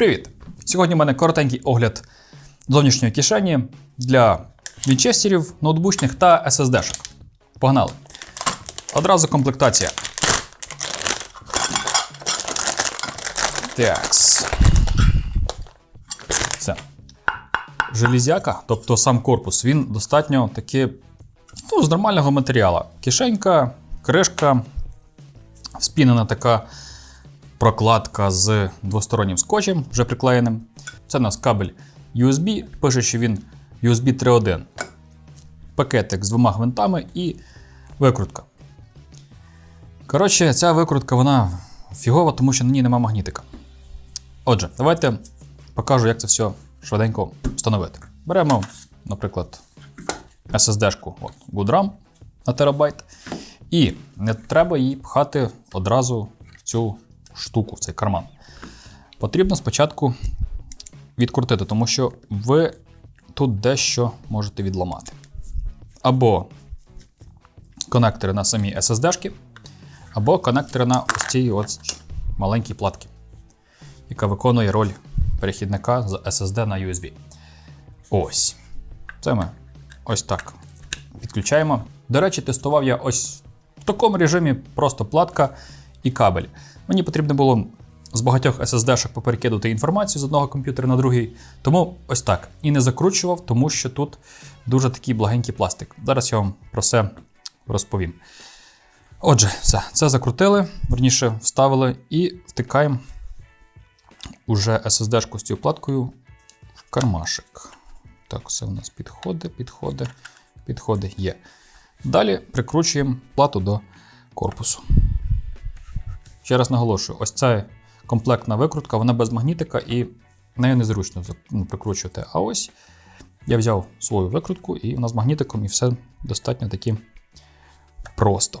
Привіт! Сьогодні в мене коротенький огляд зовнішньої кишені для вінчестерів, ноутбучних та SSD-шок. Погнали! Одразу комплектація. Такс. Все. Железяка, тобто сам корпус, він достатньо таки ну, з нормального матеріалу. Кишенька, кришка, спінена така прокладка з двостороннім скотчем, вже приклеєним. Це у нас кабель USB, пише, що він USB 3.1. Пакетик з двома гвинтами і викрутка. Коротше, ця викрутка вона фігова, тому що на ній нема магнітика. Отже, давайте покажу, як це все швиденько встановити. Беремо, наприклад, SSD-шку GoodRAM на терабайт. І не треба її пхати одразу в цю штуку, в цей карман. Потрібно спочатку відкрутити, тому що ви тут дещо можете відламати. Або конектори на самі SSD-шки, або конектори на ось цій маленькій платці, яка виконує роль перехідника з SSD на USB. Ось. Це ми ось так підключаємо. До речі, тестував я ось в такому режимі просто платка і кабель. Мені потрібно було з багатьох SSD-шок поперекидувати інформацію з одного комп'ютера на другий. Тому ось так. І не закручував, тому що тут дуже такий благенький пластик. Зараз я вам про це розповім. Отже, все, це закрутили, верніше вставили і втикаємо уже SSD-шку з цією платкою в кармашик. Так, все у нас підходить, підходить, підходить, є. Далі прикручуємо плату до корпусу. Ще раз наголошую: ось ця комплектна викрутка, вона без магнітика і нею незручно ну, прикручувати. А ось я взяв свою викрутку і вона з магнітиком, і все достатньо таки просто.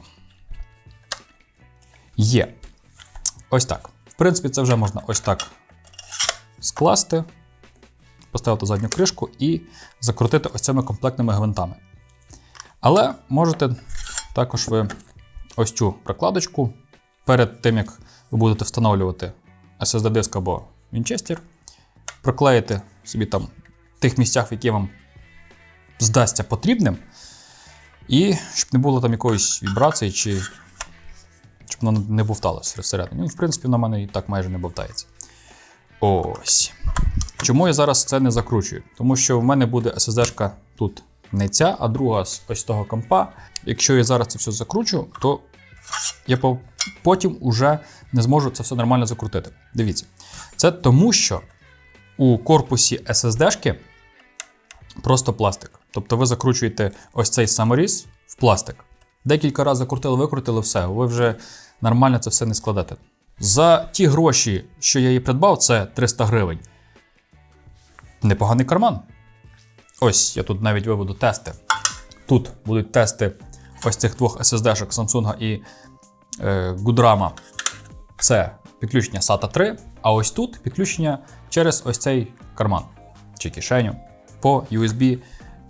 Є. Ось так. В принципі, це вже можна ось так скласти, поставити задню кришку і закрутити ось цими комплектними гвинтами. Але можете також ви ось цю прокладочку перед тим, як ви будете встановлювати SSD-диск або Winchester, проклеїти собі там в тих місцях, в які вам здасться потрібним, і щоб не було там якоїсь вібрації, чи щоб воно не бовталося всередині. Ну, в принципі, на мене і так майже не бовтається. Ось. Чому я зараз це не закручую? Тому що в мене буде SSD-шка тут не ця, а друга з ось того компа. Якщо я зараз це все закручу, то я потім уже не зможу це все нормально закрутити. Дивіться. Це тому, що у корпусі SSD-шки просто пластик. Тобто ви закручуєте ось цей саморіз в пластик. Декілька разів закрутили, викрутили, все, ви вже нормально це все не складете. За ті гроші, що я її придбав, це 300 гривень. Непоганий карман. Ось я тут навіть виведу тести. Тут будуть тести ось цих двох SSD-шок Samsung і е, Гудрама. Це підключення SATA 3, а ось тут підключення через ось цей карман чи кишеню по USB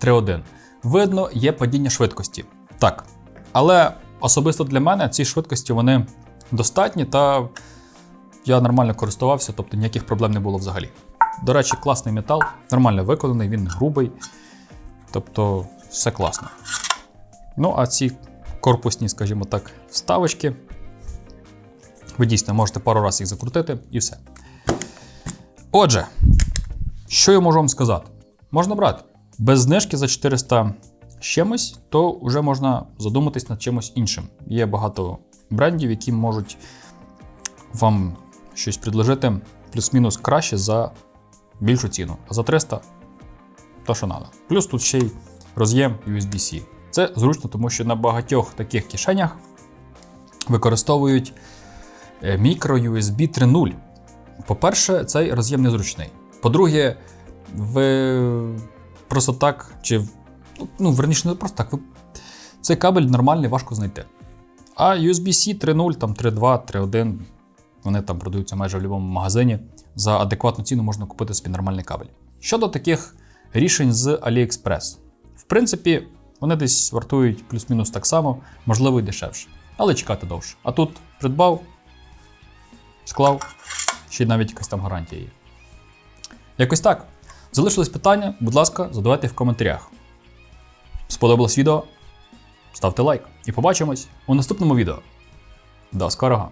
3.1. Видно, є падіння швидкості. Так. Але особисто для мене ці швидкості вони достатні, та я нормально користувався, тобто ніяких проблем не було взагалі. До речі, класний метал, нормально виконаний, він грубий. Тобто, все класно. Ну, а ці корпусні, скажімо так, вставочки. Ви дійсно можете пару разів їх закрутити і все. Отже, що я можу вам сказати? Можна брати. Без знижки за 400 чимось, то вже можна задуматись над чимось іншим. Є багато брендів, які можуть вам щось предложити плюс-мінус краще за більшу ціну. А за 300 то, що треба. Плюс тут ще й роз'єм USB-C. Це зручно, тому що на багатьох таких кишенях використовують мікро USB 3.0. По-перше, цей роз'єм незручний. По-друге, ви просто так, чи ну, верніше, не просто так, ви... цей кабель нормальний, важко знайти. А USB-C 3.0, там 3.2, 3.1, вони там продаються майже в будь-якому магазині. За адекватну ціну можна купити собі нормальний кабель. Щодо таких рішень з AliExpress, в принципі, вони десь вартують плюс-мінус так само, можливо, і дешевше, але чекати довше. А тут придбав, склав, ще й навіть якась там гарантія є. Якось так. Залишились питання, будь ласка, задавайте в коментарях. Сподобалось відео? Ставте лайк. І побачимось у наступному відео. До скорого!